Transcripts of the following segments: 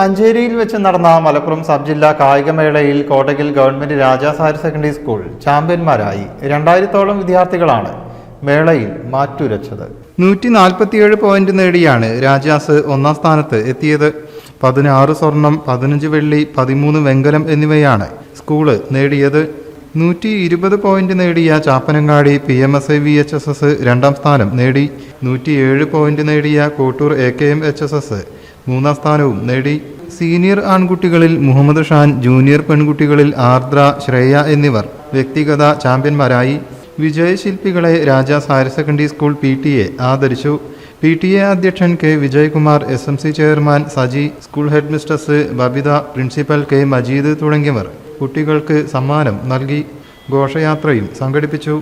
മഞ്ചേരിയിൽ വെച്ച് നടന്ന മലപ്പുറം സബ് ജില്ലാ കായികമേളയിൽ Kottakkal government Rajas higher secondary school ചാമ്പ്യന്മാരായി. രണ്ടായിരത്തോളം വിദ്യാർത്ഥികളാണ് മേളയിൽ മാറ്റുരച്ചത്. നൂറ്റി നാൽപ്പത്തിയേഴ് പോയിന്റ് നേടിയാണ് രാജാസ് ഒന്നാം സ്ഥാനത്ത് എത്തിയത്. പതിനാറ് സ്വർണം പതിനഞ്ച് വെള്ളി പതിമൂന്ന് വെങ്കലം എന്നിവയാണ് സ്കൂൾ നേടിയത്. നൂറ്റി ഇരുപത് പോയിന്റ് നേടിയ Chappanangadi P M S I V H S S രണ്ടാം സ്ഥാനം നേടി. നൂറ്റിയേഴ് പോയിന്റ് നേടിയ Kottur A K M H S S മൂന്നാം സ്ഥാനവും നേടി. സീനിയർ ആൺകുട്ടികളിൽ മുഹമ്മദ് ഷാൻ ജൂനിയർ പെൺകുട്ടികളിൽ ആർദ്ര ശ്രേയ എന്നിവർ വ്യക്തിഗത ചാമ്പ്യന്മാരായി. വിജയശില്പികളെ Rajas higher secondary school P T A ആദരിച്ചു. പി ടി എ അധ്യക്ഷൻ K Vijayakumar S M C chairman Saji school headmistress Babitha principal K Majeed തുടങ്ങിയവർ കുട്ടികൾക്ക് സമ്മാനം നൽകി. ഘോഷയാത്രയും സംഘടിപ്പിച്ചു.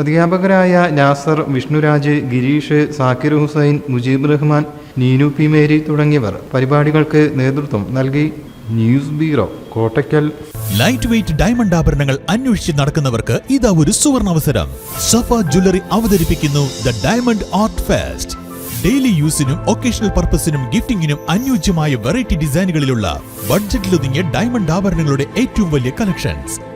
അധ്യാപകരായ നാസർ വിഷ്ണുരാജ് ഗിരീഷ് സാക്കിർ ഹുസൈൻ മുജീബ് റഹ്മാൻ നീനു പി മേരി തുടങ്ങിയവർ പരിപാടികൾക്ക് നേതൃത്വം നൽകി. News bureau Kottakkal. Light weight diamond ആഭരണങ്ങൾ അന്വേഷിച്ച് നടക്കുന്നവർക്ക് ഇതാ ഒരു സുവർണ അവസരം. സഫ ജ്വല്ലറി അവതരിപ്പിക്കുന്നു the diamond art fest daily യൂസിനും occasional പർപ്പസിനും ഗിഫ്റ്റിംഗിനും അനുയോജ്യമായ വെറൈറ്റി ഡിസൈനുകളിലുള്ള ബഡ്ജറ്റിലൊതുങ്ങിയ ഡയമണ്ട് ആഭരണങ്ങളുടെ ഏറ്റവും വലിയ കളക്ഷൻസ്